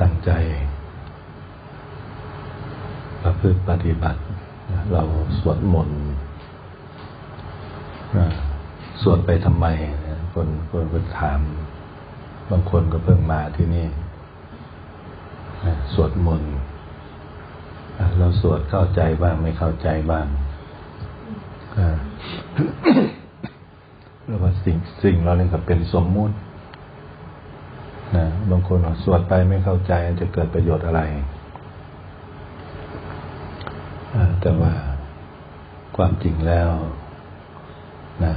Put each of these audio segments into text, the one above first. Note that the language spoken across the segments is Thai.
ตั้งใจประพฤติปฏิบัติ เราสวดมนต์สวดไปทำไม คนคนก็ถาม บางคนก็เพิ่งมาที่นี่สวดมนต์เราสวดเข้าใจบ้างไม่เข้าใจบ้างเรียกว่าสิ่งสิ่งเราเนี่ยก็เป็นสมมุติ นะบางคนสวดไปไม่เข้าใจจะเกิดประโยชน์อะไรแต่ว่าความจริงแล้วนะ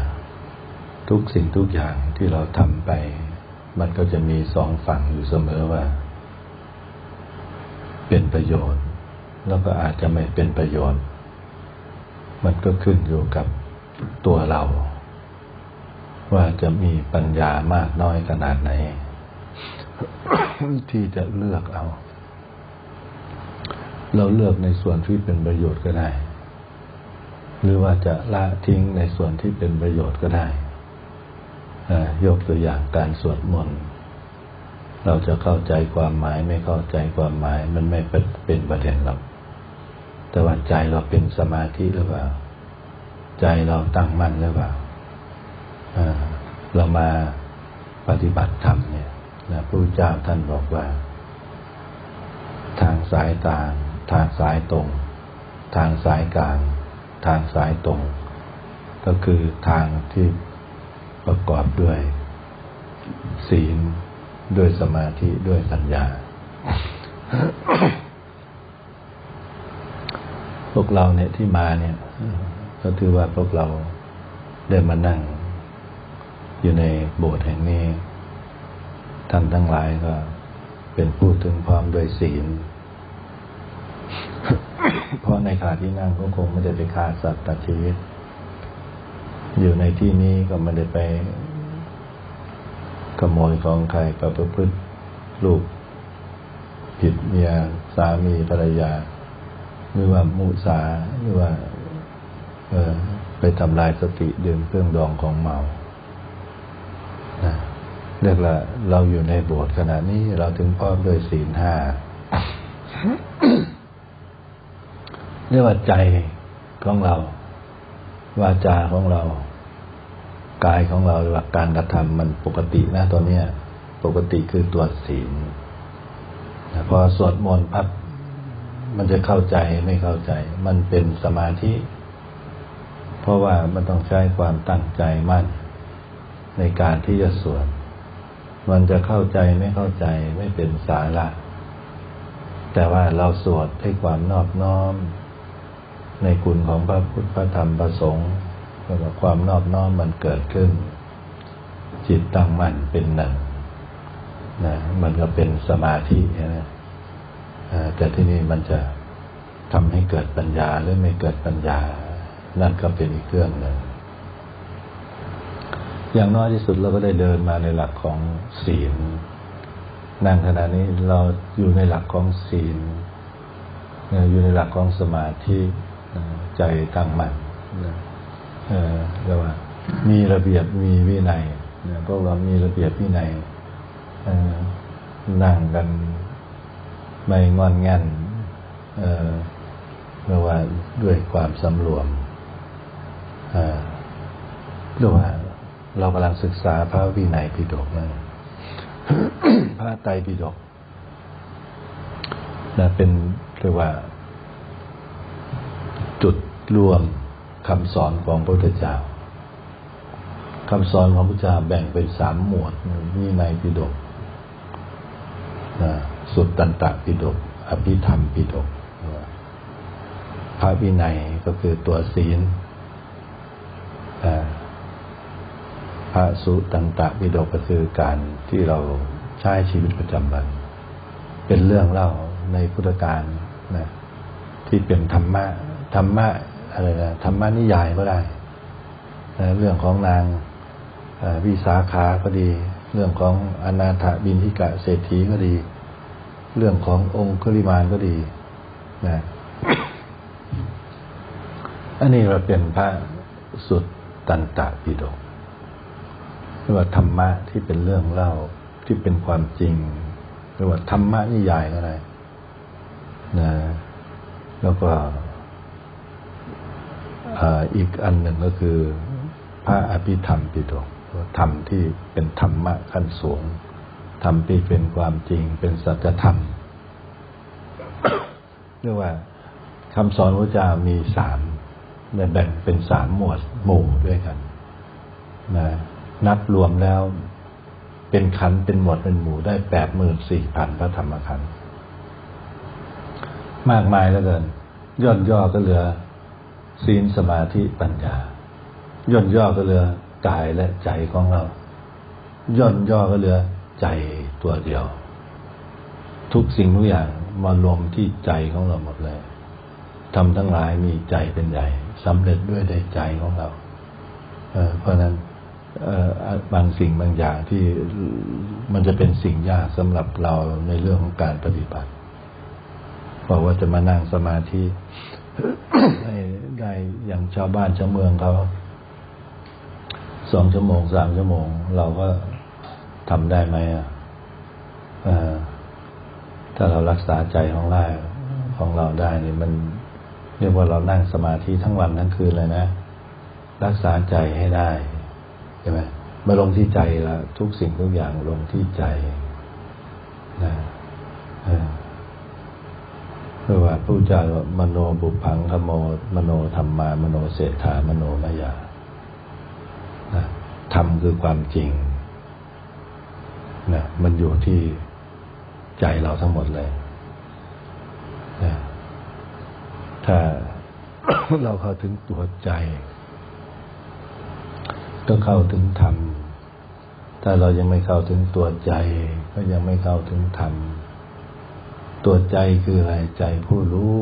ทุกสิ่งทุกอย่างที่เราทำไป มันก็จะมีสองฝั่งอยู่เสมอว่า เป็นประโยชน์ แล้วก็อาจจะไม่เป็นประโยชน์ มันก็ขึ้นอยู่กับตัวเรา ว่าจะมีปัญญามากน้อยขนาดไหน ที่จะเลือกเอา เราเลือกในส่วนที่เป็นประโยชน์ก็ได้ หรือว่าจะละทิ้งในส่วนที่เป็นประโยชน์ก็ได้ยกตัวอย่างการสวดมนต์เราจะเข้าใจความหมายไม่เข้าใจความหมาย มันไม่เป็นประเด็นหรอกแต่ว่าใจเราเป็นสมาธิหรือเปล่า ใจเราตั้งมั่นหรือเปล่าเรามาปฏิบัติธรรมเนี่ย นะพระเจ้าท่านบอกว่า ทางสายตาทางสายตรง ทางสายกลาง ทางสายตรง ก็คือทางที่ประกอบด้วย ศีลด้วยสมาธิด้วยสัญญา พวกเราเนี่ยที่มาเนี่ย ก็ถือว่าพวกเราได้มานั่ง อยู่ในโบสถ์แห่งนี้ ท่านทั้งหลายก็ เป็นผู้ถึงพร้อมด้วยศีลเพราะในขณะที่นั่งก็คงไม่ได้ไปฆ่าสัตว์ตัดชีวิต อยู่ในที่นี้ก็ไม่ได้ไปขโมยของใครประพฤติลูกผิดเมียสามีภรรยา หรือว่ามุสาหรือว่า เออไปทำลายสติดื่มเครื่องดองของเมานะ เรียกว่าเราอยู่ในโบสถ์ขณะนี้เราถึงพร้อมด้วยศีลห้าเรียกว่าใจของเรา วาจาของเรา กายของเราหลักการกระทำมันปกตินะตอนนี้ปกติคือตัวศีลพอสวดมนต์พับมันจะเข้าใจไม่เข้าใจ มันเป็นสมาธิ เพราะว่ามันต้องใช้ความตั้งใจมั่น ในการที่จะสวด มันจะเข้าใจไม่เข้าใจไม่เป็นสาระ แต่ว่าเราสวดให้ความนอบน้อม ในคุณของพระพุทธพระธรรมพระสงฆ์แล้วความนอบน้อมมันเกิดขึ้น จิตตั้งมั่นเป็นหนึ่งนะมันก็เป็นสมาธินะแต่ที่นี่มันจะทำให้เกิดปัญญาหรือไม่เกิดปัญญา นั่นก็เป็นอีกเรื่องหนึ่ง อย่างน้อยที่สุดเราก็ได้เดินมาในหลักของศีลนั่งขณะนี้เราอยู่ในหลักของศีลอยู่ในหลักของสมาธิใจตั้งมั่นเรียกว่า มีระเบียบมีวินัยพวกเรามีระเบียบวินัยนั่งกันไม่งอนงันเรียกว่าด้วยความสำรวมเรียกว่า เรากำลังศึกษาพระวินัยปิฎกนะพระไตรปิฎกนะเป็นเรียกว่า จุดรวมคำสอนของพระพุทธเจ้าคำสอนของพระพุทธเจ้าแบ่งเป็นสามหมวดวินัยปิฎกสุดตันตะปิฎกอภิธรรมปิฎกพระวินัยก็คือตัวศีล พระสุตันตะวิโดก็คือการที่เราใช้ชีวิตประจำวัน เป็นเรื่องเล่าในพุทธการนะที่เป็นธรรมะธรรมะอะไรนะธรรมะนิยายก็ได้นะเรื่องของนางวิสาขาก็ดี เรื่องของอนาถบินทิกะเศรษฐีก็ดี เรื่องขององค์คริมานก็ดีนะอันนี้เราเป็นพระสุดตันตะปิฎก เรียกว่าธรรมะที่เป็นเรื่องเล่าที่เป็นความจริงเรียกว่าธรรมะนิยายก็ได้นะแล้วก็อ่าอีกอันหนึ่งก็คือ พระอภิธรรมปิฎกธรรมที่เป็นธรรมะขั้นสูงธรรมที่เป็นความจริงเป็นสัจธรรมเรียกว่าคำสอนพระเจ้ามีสามแบ่งเป็นสามหมวดหมู่ด้วยกัน นะ นับรวมแล้ว เป็นขันเป็นหมวดเป็นหมู่ได้แปดหมื่นสี่พันพระธรรมขันธ์มากมายแล้วเกินย่นย่อก็เหลือศีลสมาธิปัญญา ย่นย่อก็เหลือกายและใจของเรา ย่นย่อก็เหลือใจตัวเดียว ทุกสิ่งทุกอย่างมารวมที่ใจของเราหมดเลยทำทั้งหลายมีใจเป็นใหญ่สำเร็จด้วยใใจของเรา เออเพราะนั้น บางสิ่งบางอย่างที่มันจะเป็นสิ่งยากสำหรับเราในเรื่องของการปฏิบัติบอกว่าจะมานั่งสมาธิให้ได้อย่างชาวบ้านชาวเมืองเขาสองชั่วโมงสามชั่วโมง เราก็ทำได้ไหมอะถ้าเรารักษาใจของเราของเราได้นี่มันเรียกว่าเรานั่งสมาธิทั้งวันทั้งคืนเลยนะ รักษาใจให้ได้ ใช่ไหมมาลงที่ใจละทุกสิ่งทุกอย่างลงที่ใจนะเออเพื่อว่าพระเจ้ามโนบุพังขโม มโนธรรมามโนเศรษฐามโนมายานะธรรมคือความจริงนะมันอยู่ที่ใจเราทั้งหมดเลยนะถ้าเราเข้าถึงตัวใจ ก็เข้าถึงธรรม ถ้าเรายังไม่เข้าถึงตัวใจ ก็ยังไม่เข้าถึงธรรม ตัวใจคืออะไรใจผู้รู้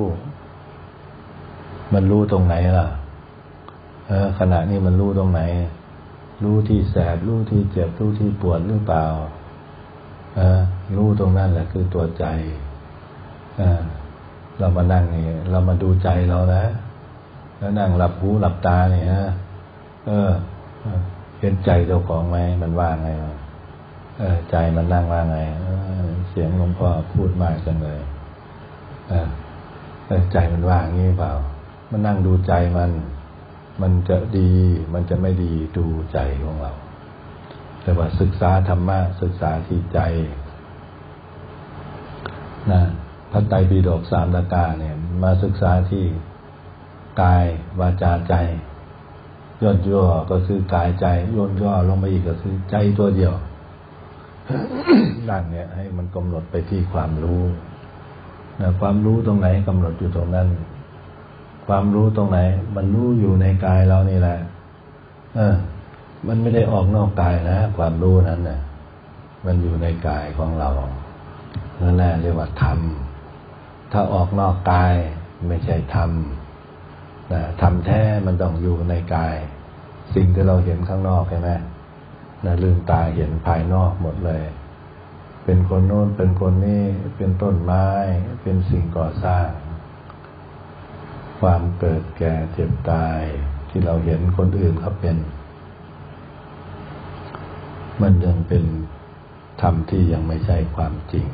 มันรู้ตรงไหนล่ะ เออขณะนี้มันรู้ตรงไหน รู้ที่แสบ รู้ที่เจ็บ รู้ที่ปวดหรือเปล่า เออ รู้ตรงนั้นแหละคือตัวใจ เออเรามานั่งนี่เรามาดูใจเรานะ แล้วนั่งหลับหูหลับตาเนี่ยฮะ เออ เห็นใจเจ้าของไหมมันว่าไงวะเออใจมันนั่งว่าไงเเสียงหลวงพ่อพูดมากจังเลยเออใจมันว่างี้เปล่า มันนั่งดูใจมัน มันจะดี มันจะไม่ดีดูใจของเรา แต่ว่าศึกษาธรรมะศึกษาที่ใจนะพระไตรปิฎกสามตะกาเนี่ย มาศึกษาที่กายวาจาใจ ย่นย่อก็คือกายใจย่นย่อลงมาอีกก็คือใจตัวเดียวนั่งเนี่ย ให้มันกำหนดไปที่ความรู้นะความรู้ตรงไหนกำหนดอยู่ตรงนั้น ความรู้ตรงไหน มันรู้อยู่ในกายเรานี่แหละ เออ มันไม่ได้ออกนอกกายนะความรู้นั้นนะ่ะ มันอยู่ในกายของเรานั่นแหละเรียกว่าธรรมถ้าออกนอกกายไม่ใช่ธรรม นะธรรมแท้มันต้องอยู่ในกาย สิ่งที่เราเห็นข้างนอกใช่ไหมนะลืมตาเห็นภายนอกหมดเลย เป็นคนโน้นเป็นคนนี้เป็นต้นไม้ เป็นสิ่งก่อสร้าง ความเกิดแก่เจ็บตายที่เราเห็นคนอื่นเขาเป็น มันยังเป็นธรรมที่ยังไม่ใช่ความจริง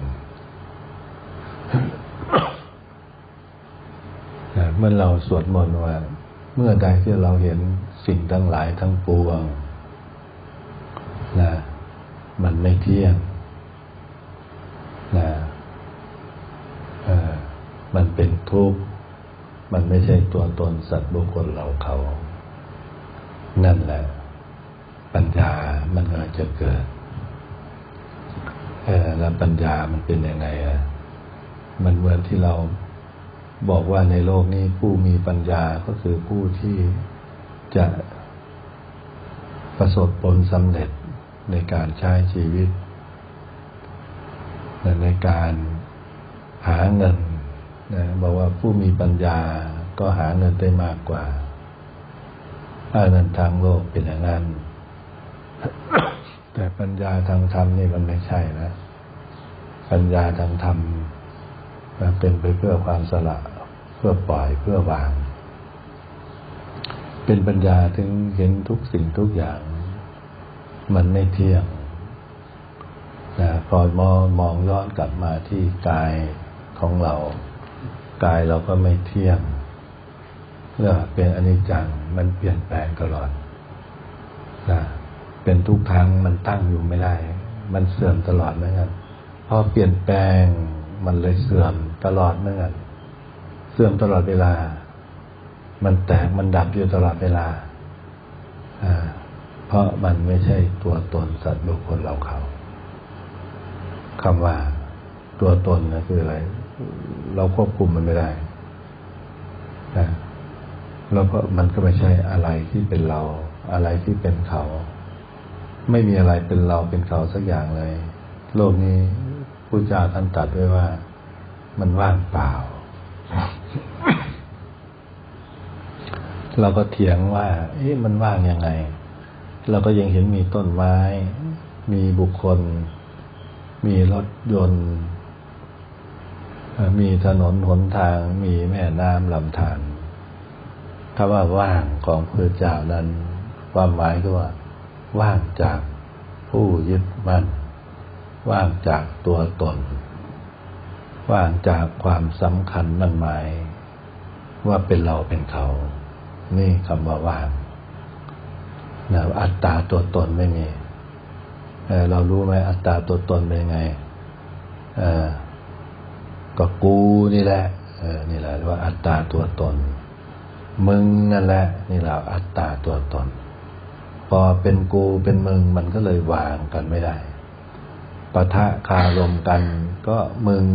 เมื่อเราสวดมนต์ว่า เมื่อใดที่เราเห็นสิ่งทั้งหลายทั้งปวงนะมันไม่เที่ยงนะมันเป็นทุกข์ มันไม่ใช่ตัวตนสัตว์บุคคลเราเขา นั่นแหละ ปัญญามันก็จะเกิดแล้วปัญญามันเป็นยังไงอะ มันเหมือนที่เรา บอกว่าในโลกนี้ผู้มีปัญญาก็คือผู้ที่จะประสบผลสำเร็จในการใช้ชีวิต และในการหาเงินนะบอกว่าผู้มีปัญญาก็หาเงินได้มากกว่าถ้าเงินทางโลกเป็นอย่างนั้น แต่ปัญญาทางธรรมนี่มันไม่ใช่นะ ปัญญาทางธรรมมันเป็นไปเพื่อความสละ เพื่อปล่อยเพื่อวาง เป็นปัญญาถึงเห็นทุกสิ่งทุกอย่าง มันไม่เที่ยงนะพอมองมองย้อนกลับมาที่กายของเรา กายเราก็ไม่เที่ยงเรื่องเป็นอนิจจังมันเปลี่ยนแปลงตลอดนะเป็นทุกครั้งมันตั้งอยู่ไม่ได้ มันเสื่อมตลอดเหมือนกันพอเปลี่ยนแปลงมันเลยเสื่อมตลอดเหมือนกัน เสื่อมตลอดเวลา มันแตกมันดับอยู่ตลอดเวลา เพราะมันไม่ใช่ตัวตนสัตว์บุคคลเราเขาคำว่าตัวตนนะคืออะไร เราควบคุมมันไม่ได้แล้วก็มันก็ไม่ใช่อะไรที่เป็นเรา อะไรที่เป็นเขา ไม่มีอะไรเป็นเราเป็นเขาสักอย่างเลย โลกนี้พระเจ้าท่านตรัสไว้ว่า มันว่างเปล่า เราก็เถียงว่า เอ๊ะมันว่างยังไง เราก็ยังเห็นมีต้นไม้ มีบุคคล มีรถยนต์ มีถนนหนทาง มีแม่น้ำลำธารถ้าว่าว่างของพระเจ้านั้น ความหมายก็ว่า ว่างจากผู้ยึดมั่น ว่างจากตัวตน ว่างจากความสำคัญมั่นหมาย ว่าเป็นเราเป็นเขา นี่คำว่าว่างนะอัตตาตัวตนไม่มีเอ่เรารู้ไหมอัตตาตัวตนเป็นยังไงก็กูนี่แหละนี่แหละเรียกว่าอัตตาตัวตน มึงนั่นแหละ นี่แหละอัตตาตัวตน พอเป็นกูเป็นมึงมันก็เลยวางกันไม่ได้ ปะทะคารมกัน ก็มึง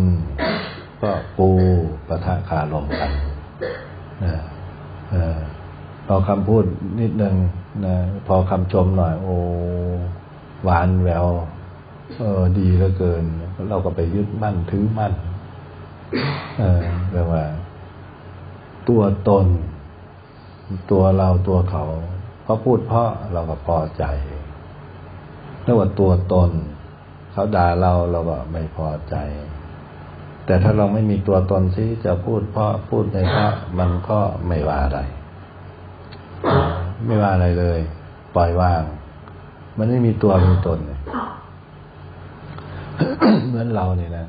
ก็กูปะทะคารมกันนะพอคำพูดนิดหนึ่งนะพอคำชมหน่อย โอ้หวานแววเออดีเหลือเกิน เราก็ไปยึดมั่นถือมั่น เออเรียกว่า ตัวตน ตัวเราตัวเขาพอพูดเพราะเราก็พอใจเรียกว่าตัวตน เขาด่าเราเราก็ไม่พอใจ แต่ถ้าเราไม่มีตัวตนที่จะพูดเพราะพูดในเพราะมันก็ไม่ว่าอะไร ไม่ว่าอะไรเลย ปล่อยวาง มันไม่มีตัวมีตนเนี่ยเหมือนเราเนี่ยนะ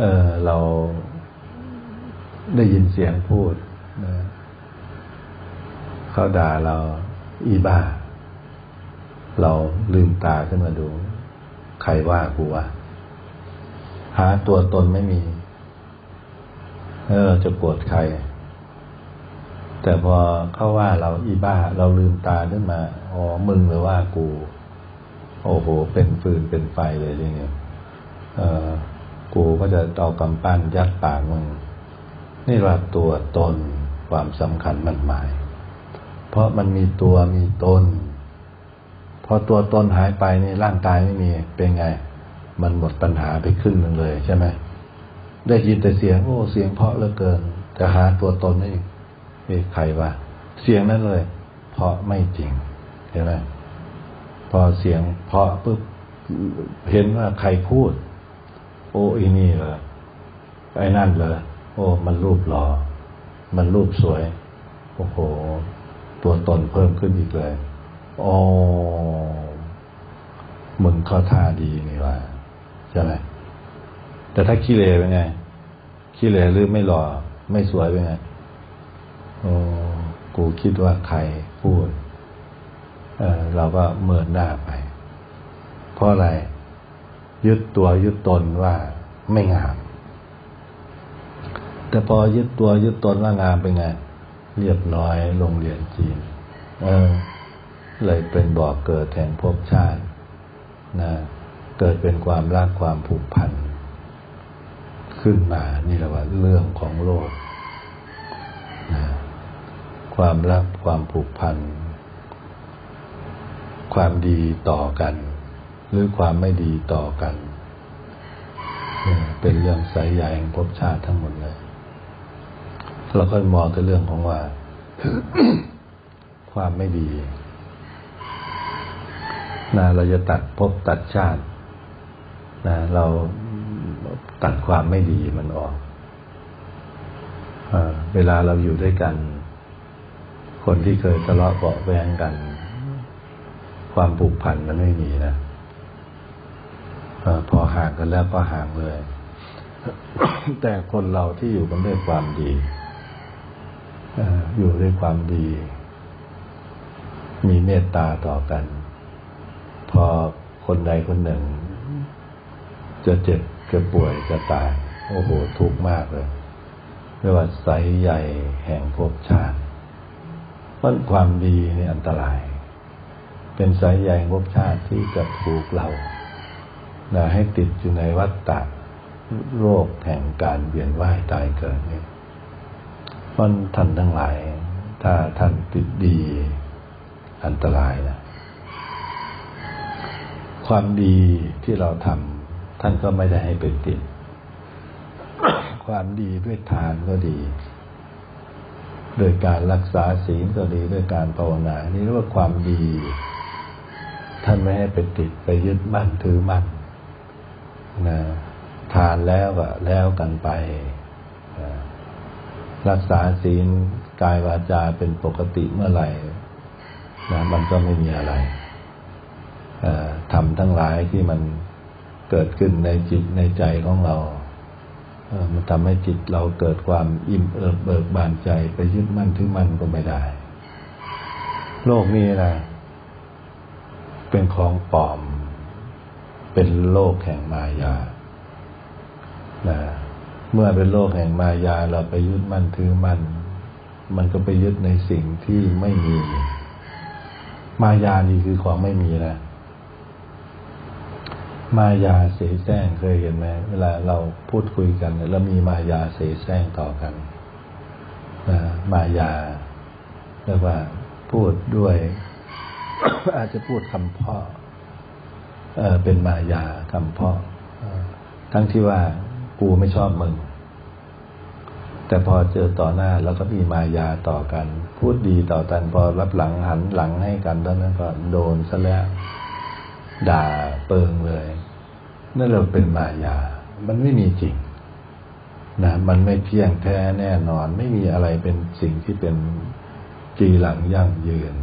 เออเราได้ยินเสียงพูดนะเขาด่าเรา อีบ้า เราลืมตาขึ้นมาดู ใครว่ากูวะหาตัวตนไม่มี เออจะโกรธใคร แต่พอเขาว่าเราอีบ้า เราลืมตาขึ้นมา อ๋อ มึงหรือว่ากู โอ้โห เป็นฟืนเป็นไฟเลยทีเนี้ยเออกูก็จะเอากำปั้นยัดปากมึง นี่ว่าตัวตนความสำคัญมันหมาย เพราะมันมีตัวมีตน อตัวตนหายไปนี่ร่างกายไม่มีเป็นไง มันหมดปัญหาไปครึ่งหนึ่งเลยใช่ไหมได้ยินแต่เสียงโอ้เสียงเพาะเหลือเกิน แต่หาตัวตนไม่มีใครว่าเสียงนั้นเลย เพราะไม่จริงเห็นไหมพอเสียงเพาะปุ๊บเห็นว่าใครพูด โอ้อีนี่เหรอไอ้นั่นเหรอโอ้ มันรูปหล่อมันรูปสวย โอ้โห ตัวตนเพิ่มขึ้นอีกเลย โอ้มึงเข้าท่าดีนี่ว่าใช่ไหมแต่ถ้าขี้เลเป็นไงขี้เลหรือไม่หล่อ ไม่สวยเป็นไงโอ้กูคิดว่าใครพูดเออเราก็เมินหน้าไป เพราะอะไร ยึดตัวยึดตนว่าไม่งาม แต่พอยึดตัวยึดตนว่างามเป็นไง เรียบร้อยโรงเรียนจีน เออ เลยเป็นบ่อกเกิดแห่งภพชาตินะเกิดเป็นความรักความผูกพัน ขึ้นมานี่แหละว่าเรื่องของโลกนะความรักความผูกพัน ความดีต่อกัน หรือความไม่ดีต่อกันเนี่ยเป็นเรื่องสายใหญ่แห่งภพชาติทั้งหมดเลยเราก็มองแต่เรื่องของว่า ความไม่ดี นะเราจะตัดภพตัดชาตินะเราตัดความไม่ดีมันออกเอเวลาเราอยู่ด้วยกัน คนที่เคยทะเลาะเบาแวงกัน ความผูกพันมันไม่มีนะอพอห่างกันแล้วก็ห่างเลย แต่คนเราที่อยู่กันด้วยความดีออยู่ด้วยความดี มีเมตตาต่อกัน พอคนใดคนหนึ่ง จะเจ็บจะป่วยจะตาย โอ้โหทุกข์มากเลยเรียกว่าไซใหญ่แห่งภพชาติเพราะความดีนี่อันตราย เป็นสายใหญ่ภพชาติที่จะผูกเรานะให้ติดอยู่ในวัฏฏะโรคแห่งการเวียนว่ายตายเกิดนี่มันท่านทั้งหลาย ถ้าท่านติดดี อันตรายนะ ความดีที่เราทำท่านก็ไม่ได้ให้เป็นติดความดีด้วยทานก็ดี โดยการรักษาศีลก็ดีด้วยการภาวนา นี่เรียกว่าความดี ท่านไม่ให้ไปติดไปยึดมั่นถือมั่นนะทานแล้วก็แล้วกันไป รักษาศีลกายวาจาเป็นปกติเมื่อไหร่นะมันก็ไม่มีอะไร ทำทั้งหลายที่มันเกิดขึ้นในจิตในใจของเราเมันทำให้จิตเราเกิดความอิ่มเอิบเบิกบานใจไปยึดมั่นถือมั่นก็ไม่ได้ โลกนี้นะเป็นของปลอม เป็นโลกแห่งมายานะเมื่อเป็นโลกแห่งมายาเราไปยึดมั่นถือมั่น มันก็ไปยึดในสิ่งที่ไม่มี มายานี่คือของไม่มีนะ มายาเสแสร้งเคยเห็นไหมเวลาเราพูดคุยกันแล้วมีมายาเสแสร้งต่อกันนะมายาเรียกว่าพูดด้วย อาจจะพูดคำพ่อเออเป็นมายาคำพ่อทั้งที่ว่ากูไม่ชอบมึง แต่พอเจอต่อหน้าแล้วก็มีมายาต่อกัน พูดดีต่อกัน พอรับหลังหันหลังให้กันแล้วนั้นก็โดนซะแล้วด่าเปิงเลย นั่นเราเป็นมายา มันไม่มีจริงนะมันไม่เที่ยงแท้แน่นอน ไม่มีอะไรเป็นสิ่งที่เป็นจีหลังยั่งยืน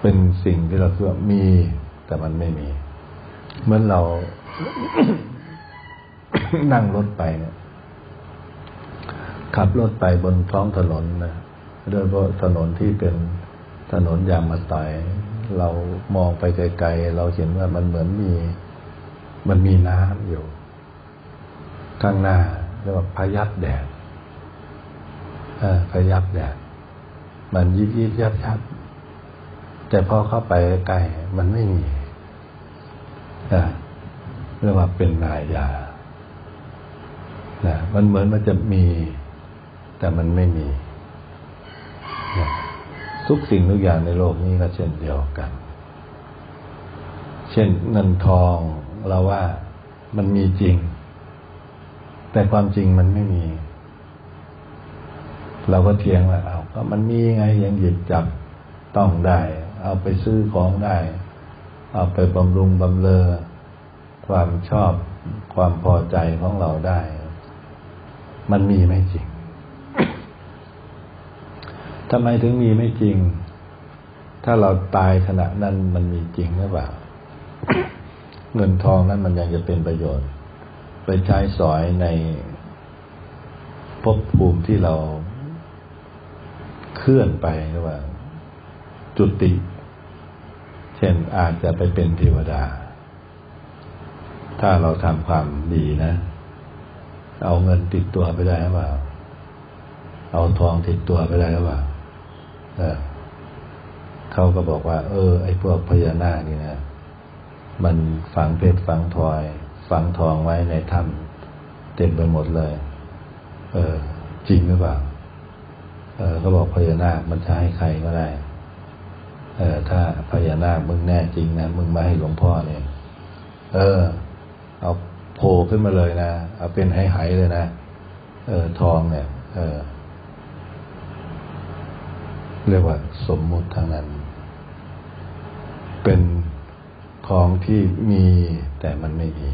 เป็นสิ่งที่เราคิดว่ามี แต่มันไม่มีเมื่อเรานั่งรถไปเนี่ยขับรถไปบนท้องถนนนะโดยเฉพาะถนนที่เป็นถนนยางมาตายเรามองไปไกลๆเราเห็นว่ามันเหมือนมี มันมีน้ำอยู่ ข้างหน้าเรียกว่าพยับแดดพยับแดด มันยิบยิบยับยับแต่พอเข้าไปใกล้มันไม่มีเรียกว่าเป็นนายานะมันเหมือนมันจะมี แต่มันไม่มีนะทุกสิ่งทุกอย่างในโลกนี้ก็เช่นเดียวกัน เช่นเงินทอง เราว่ามันมีจริง แต่ความจริงมันไม่มี เราก็เทียงว่าเอาก็มันมีไงยังหยิบจับต้องได้ เอาไปซื้อของได้ เอาไปบำรุงบำเรอความชอบความพอใจของเราได้ มันมีไม่จริงทำไมถึงมีไม่จริง ถ้าเราตายขณะนั้นมันมีจริงหรือเปล่า เงินทองนั้นมันยังจะเป็นประโยชน์ ไปใช้สอยในภพภูมิที่เราเคลื่อนไปหรือว่า จุติ เช่นอาจจะไปเป็นเทวดา ถ้าเราทำความดีนะ เอาเงินติดตัวไปได้หรือเปล่า เอาทองติดตัวไปได้หรือเปล่าเขาก็บอกว่า เออ ไอ้พวกพญานาคนี่นะ มันฝังเพชรฝังทอย ฝังทองไว้ในถ้ำเต็มไปหมดเลย เออ จริงหรือเปล่า เออเขาบอกพญานาคมันจะให้ใครก็ได้ เออ ถ้าพญานาคมึงแน่จริงนะมึงมาให้หลวงพ่อเนี่ย เออ เอาโผล่ขึ้นมาเลยนะเอาเป็นไหๆเลยนะเออ ทองเนี่ย เออ เรียกว่าสมมุติทางนั้น ของที่มีแต่มันไม่มี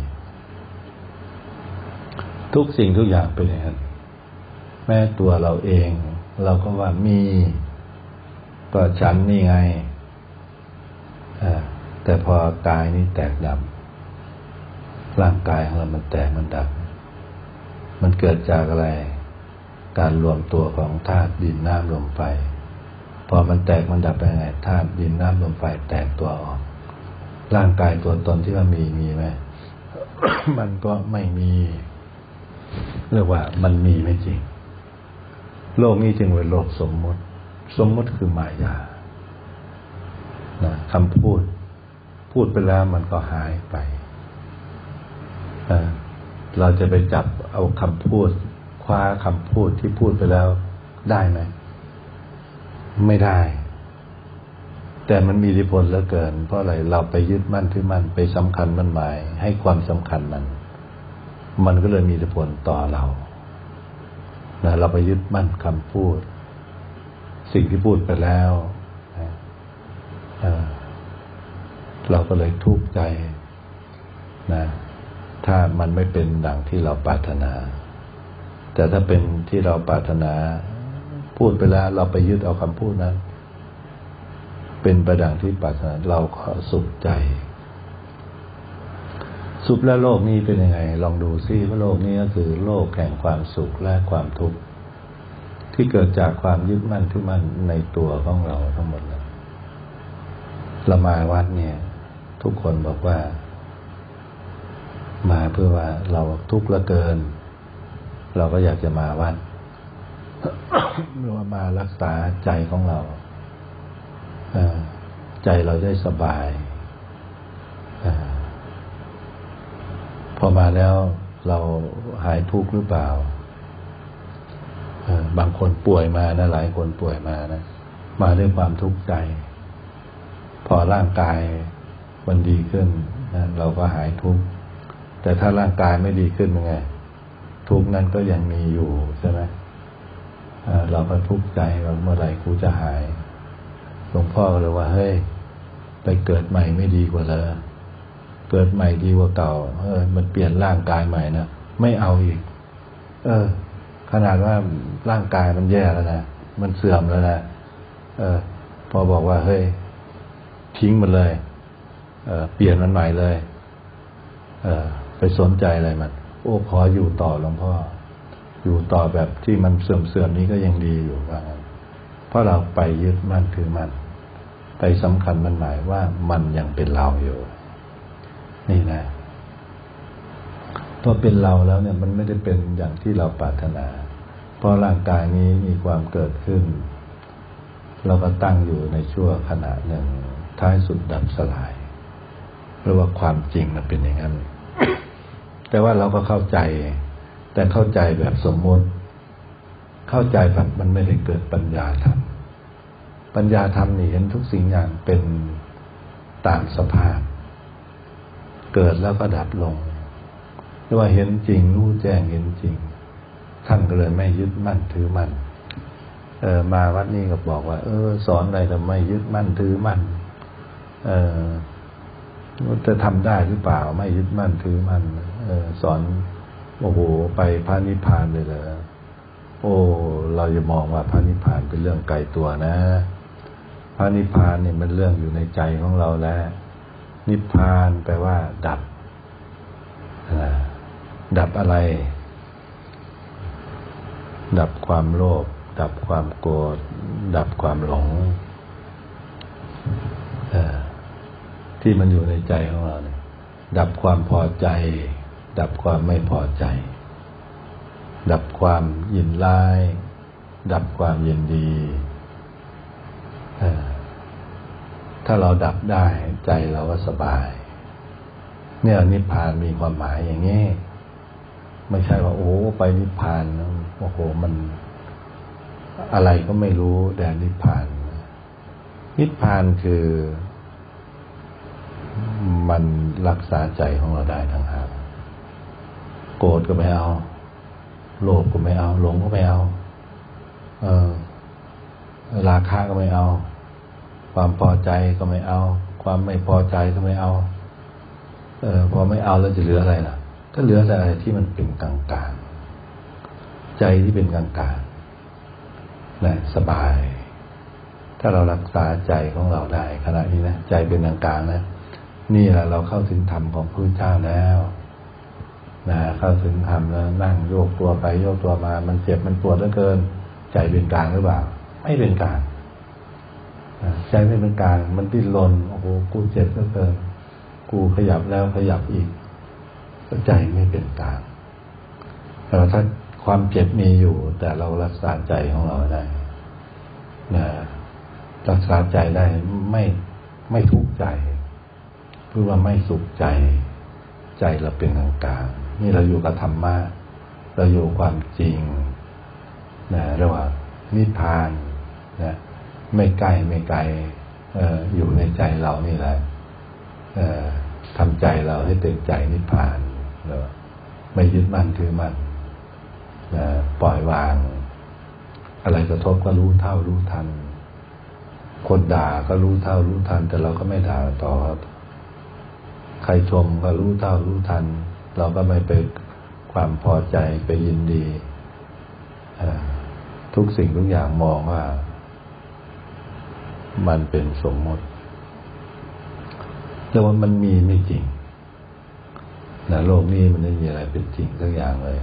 ทุกสิ่งทุกอย่างเป็นอย่างนั้นแม้ตัวเราเอง เราก็ว่ามี ก็ฉันนี่ไงแต่พอกายนี้แตกดับร่างกายของเรามันแตกมันดับ มันเกิดจากอะไร การรวมตัวของธาตุดินน้ำลมไฟพอมันแตกมันดับไปไงธาตุดินน้ำลมไฟแตกตัวออก ร่างกายตัวตนที่ว่ามีมีไหมมันก็ไม่มีเรียกว่ามันมีไม่จริง โลกนี้จึงเป็นโลกสมมติ สมมติคือมายานะคำพูด พูดไปแล้วมันก็หายไปเเราจะไปจับเอาคำพูด คว้าคำพูดที่พูดไปแล้วได้ไหม ไม่ได้ แต่มันมีอิทธิพลเหลือเกิน เพราะอะไรเราไปยึดมั่นถือมั่นไปสำคัญมันหมาย ให้ความสำคัญมัน มันก็เลยมีอิทธิพลต่อเรานะเราไปยึดมั่นคำพูด สิ่งที่พูดไปแล้วเอ่อเราก็เลยทุกข์ใจนะถ้ามันไม่เป็นดังที่เราปรารถนา แต่ถ้าเป็นที่เราปรารถนา พูดไปแล้ว เราไปยึดเอาคำพูดนั้น เป็นประดังที่ปรารถนาเราขอสุขใจ สุขและโลกนี้เป็นยังไง ลองดูซิว่าโลกนี้ก็คือโลกแห่งความสุขและความทุกข์ที่เกิดจากความยึดมั่นที่มั่นในตัวของเราทั้งหมดเลยเรามาวัดเนี่ย ทุกคนบอกว่า มาเพื่อว่าเราทุกข์เหลือเกิน เราก็อยากจะมาวัดเมื่อมารักษาใจของเรา ใจเราได้สบายอพอมาแล้วเราหายทุกข์หรือเปล่าบางคนป่วยมานะหลายคนป่วยมานะมาด้วยความทุกข์ใจ พอร่างกายมันดีขึ้นนะเราก็หายทุกข์แต่ถ้าร่างกายไม่ดีขึ้นยังไงทุกข์นั้นก็ยังมีอยู่ใช่ไหมเอ่อเราก็ทุกข์ใจว่าเมื่อไหร่กูจะหาย หลวงพ่อก็เลยว่าเฮ้ยไปเกิดใหม่ไม่ดีกว่าเลยเกิดใหม่ดีกว่าเก่า เออ มันเปลี่ยนร่างกายใหม่นะไม่เอาอีก เออ ขนาดว่าร่างกายมันแย่แล้วนะมันเสื่อมแล้วนะเออ พอบอกว่าเฮ้ยทิ้งมันเลย เออเปลี่ยนมันใหม่เลย เออ ไปสนใจอะไรมัน โอ้ขออยู่ต่อหลวงพ่อ อยู่ต่อแบบที่มันเสื่อมเสื่อมนี้ก็ยังดีอยู่ว่างๆเพราะเราไปยึดมั่นถือมั่น ไปสำคัญมันหมายว่ามันยังเป็นเราอยู่ นี่นะพอเป็นเราแล้วเนี่ยมันไม่ได้เป็นอย่างที่เราปรารถนาเพราะร่างกายนี้มีความเกิดขึ้น เราก็ตั้งอยู่ในชั่วขณะหนึ่ง ท้ายสุดดับสลายเพราะว่าความจริงมันเป็นอย่างนั้น แต่ว่าเราก็เข้าใจ แต่เข้าใจแบบสมมติ เข้าใจแบบมันไม่ได้เกิดปัญญาธรรม ปัญญาธรรมนี่เห็นทุกสิ่งอย่างเป็นตามสภาพ เกิดแล้วก็ดับลงเรียกว่าเห็นจริงรู้แจ้งเห็นจริง ท่านก็เลยไม่ยึดมั่นถือมั่นเออมาวัดนี้ก็บอกว่า เออ สอนอะไรแต่ไม่ยึดมั่นถือมั่น เออจะทำได้หรือเปล่า ไม่ยึดมั่นถือมั่นเออ สอนโอ้โหไปพระนิพพานเลยเหรอโอ้ เราจะมองว่าพระนิพพานเป็นเรื่องไกลตัวนะ ระนิพพานเนี่ยมันเรื่องอยู่ในใจของเราแล้ว นิพพานแปลว่า ดับ ดับอะไร ดับความโลภ ดับความโกรธ ดับความหลง ที่มันอยู่ในใจของเราเนี่ย ดับความพอใจ ดับความไม่พอใจ ดับความยินร้าย ดับความยินดี ถ้าเราดับได้ใจเราก็สบาย เนี่ยนิพพานมีความหมายอย่างนี้ ไม่ใช่ว่า โอ้ไปนิพพานโอ้โหมันอะไรก็ไม่รู้แดนนิพพาน นิพพานคือมันรักษาใจของเราได้ทั้งหากโกรธก็ไม่เอา โลภก็ไม่เอา หลงก็ไม่เอา เออราคะก็ไม่เอา ความพอใจก็ไม่เอา ความไม่พอใจก็ไม่เอา เออพอไม่เอาแล้วจะเหลืออะไรล่ะ ก็เหลือแต่อะไรที่มันเป็นกลางกลางใจที่เป็นกลางกลางนะสบาย ถ้าเรารักษาใจของเราได้ขณะนี้นะใจเป็นกลางกลางนะนี่แหละเราเข้าถึงธรรมของพระเจ้าแล้วนะเข้าถึงธรรมแล้วนั่งโยกตัวไปโยกตัวมา มันเจ็บมันปวดเหลือเกิน ใจเป็นกลางหรือเปล่า ไม่เป็นกลาง ใจไม่เป็นกลางมันดิ้นรนโอ้โหกูเจ็บเหลือเกินกูขยับแล้วขยับอีกใจไม่เป็นกลางแต่ว่าถ้าความเจ็บมีอยู่ แต่เรารักษาใจของเราได้นะรักษาใจได้ไม่ไม่ทุกข์ใจเพื่อว่าไม่สุขใจ ใจเราเป็นกลางกลางนี่เราอยู่กับธรรมะเราอยู่ความจริงนะเรียกว่านิพพานนะ ไม่ใกล้ไม่ไกลอยู่ในใจเรานี่แหละทำใจเราให้เป็นใจนิพพานเนอะไม่ยึดมั่นถือมั่นปล่อยวาง อะไรกระทบก็รู้เท่ารู้ทัน คนด่าก็รู้เท่ารู้ทัน แต่เราก็ไม่ด่าต่อใครชมก็รู้เท่ารู้ทัน เราก็ไม่ไปความพอใจไปยินดีทุกสิ่งทุกอย่างมองว่า มันเป็นสมมติ แต่ว่ามันมีไม่จริงนะโลกนี้มันไม่มีอะไรเป็นจริงสักอย่างเลย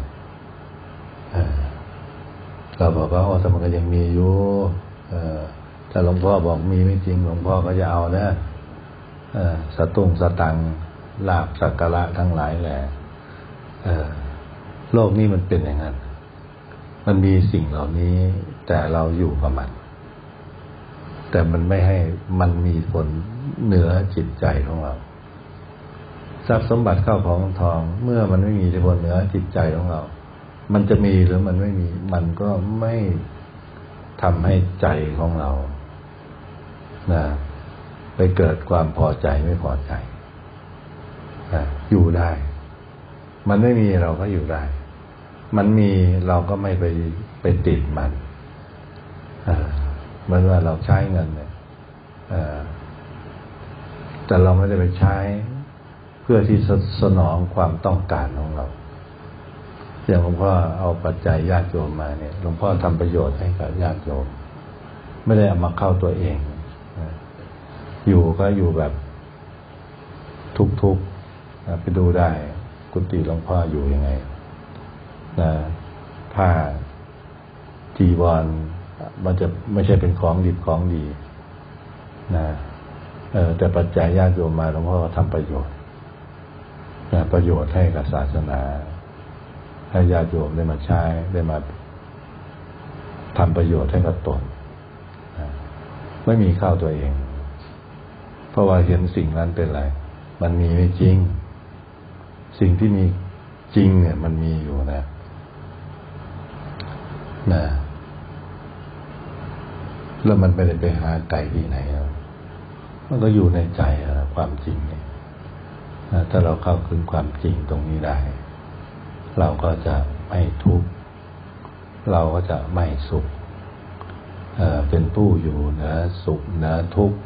เราบอกว่าอ๋อแต่มันก็ยังมีอยู่ถ้าหลวงพ่อบอกมีไม่จริง หลวงพ่อก็จะเอานะอสตุ้งสตังลาบสักการะทั้งหลายแหละโลกนี้มันเป็นอย่างนั้น มันมีสิ่งเหล่านี้ แต่เราอยู่กับมัน แต่มันไม่ให้มันมีผลเหนือจิตใจของเรา ทรัพย์สมบัติเข้าของทอง เมื่อมันไม่มีอิทธิพลเหนือจิตใจของเรา มันจะมีหรือมันไม่มี มันก็ไม่ทำให้ใจของเรานะไปเกิดความพอใจไม่พอใจนะอยู่ได้ มันไม่มีเราก็อยู่ได้ มันมีเราก็ไม่ไปไปติดมันอ่า เหมือนว่าเราใช้เงินเนี่ยแต่เราไม่ได้ไปใช้ เพื่อที่สนองความต้องการของเรา อย่างหลวงพ่อเอาปัจจัยญาติโยมมาเนี่ยหลวงพ่อทำประโยชน์ให้กับญาติโยม ไม่ได้เอามาเข้าตัวเอง อยู่ก็อยู่แบบทุกๆนะไปดูได้กุฏิหลวงพ่ออยู่ยังไงนะผ้าจีวร มันจะไม่ใช่เป็นของดีของดีนะแต่ปัจจัยญาติโยมมาหลวงพ่อก็ทำประโยชน์นะประโยชน์ให้กับศาสนา ให้ญาติโยมได้มาใช้ได้มาทำประโยชน์ให้กับตนนะไม่มีเข้าตัวเอง เพราะว่าเห็นสิ่งนั้นเป็นไร มันมีไม่จริง สิ่งที่มีจริงเนี่ย มันมีอยู่นะ นะ แล้วมันไม่ได้ไปหาไก่ที่ไหนแล้วมันก็อยู่ในใจอะความจริงเนี่ยถ้าเราเข้าถึงความจริงตรงนี้ได้ เราก็จะไม่ทุกข์เราก็จะไม่สุขเอเป็นผู้อยู่เหนือสุขเหนือทุกข์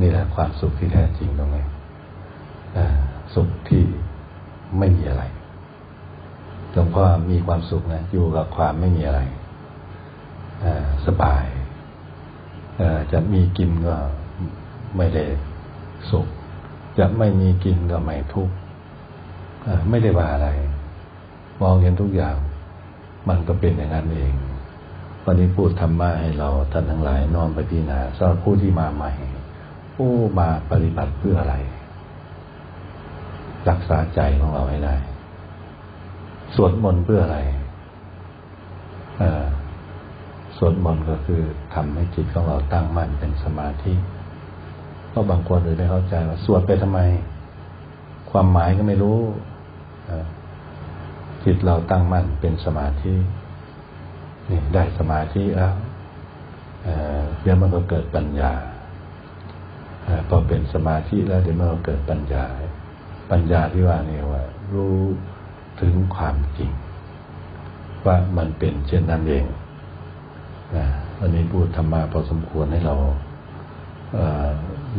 นี่แหละความสุขที่แท้จริงตรงนี้สุขที่ไม่มีอะไรหลวงพ่อมีความสุขนะอยู่กับความไม่มีอะไรสบาย จะมีกินก็ไม่ได้สุข จะไม่มีกินก็ไม่ทุกข์ไม่ได้ว่าอะไร มองเห็นทุกอย่าง มันก็เป็นอย่างนั้นเอง วันนี้พูดธรรมะให้เราท่านทั้งหลายน้อมไปพิจารณาสำหรับผู้ที่มาใหม่ ผู้มาปฏิบัติเพื่ออะไร รักษาใจของเราให้ได้ สวดมนต์เพื่ออะไร เออ สวดมนต์ก็คือทำให้จิตของเราตั้งมั่นเป็นสมาธิเพราะบางคนเลยไม่เข้าใจว่าสวดไปทำไม ความหมายก็ไม่รู้จิตเราตั้งมั่นเป็นสมาธินี่ได้สมาธิแล้วเดี๋ยวมันก็เกิดปัญญาพอเป็นสมาธิแล้วเดี๋ยวมันก็เกิดปัญญา ปัญญาที่ว่านี่ว่า รู้ถึงความจริง ว่ามันเป็นเช่นนั้นเอง วันนี้พูดธรรมะพอสมควรให้เราเ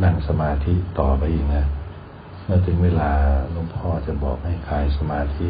นั่งสมาธิต่อไปอีกนะ เมื่อถึงเวลาหลวงพ่อจะบอกให้คลายสมาธิ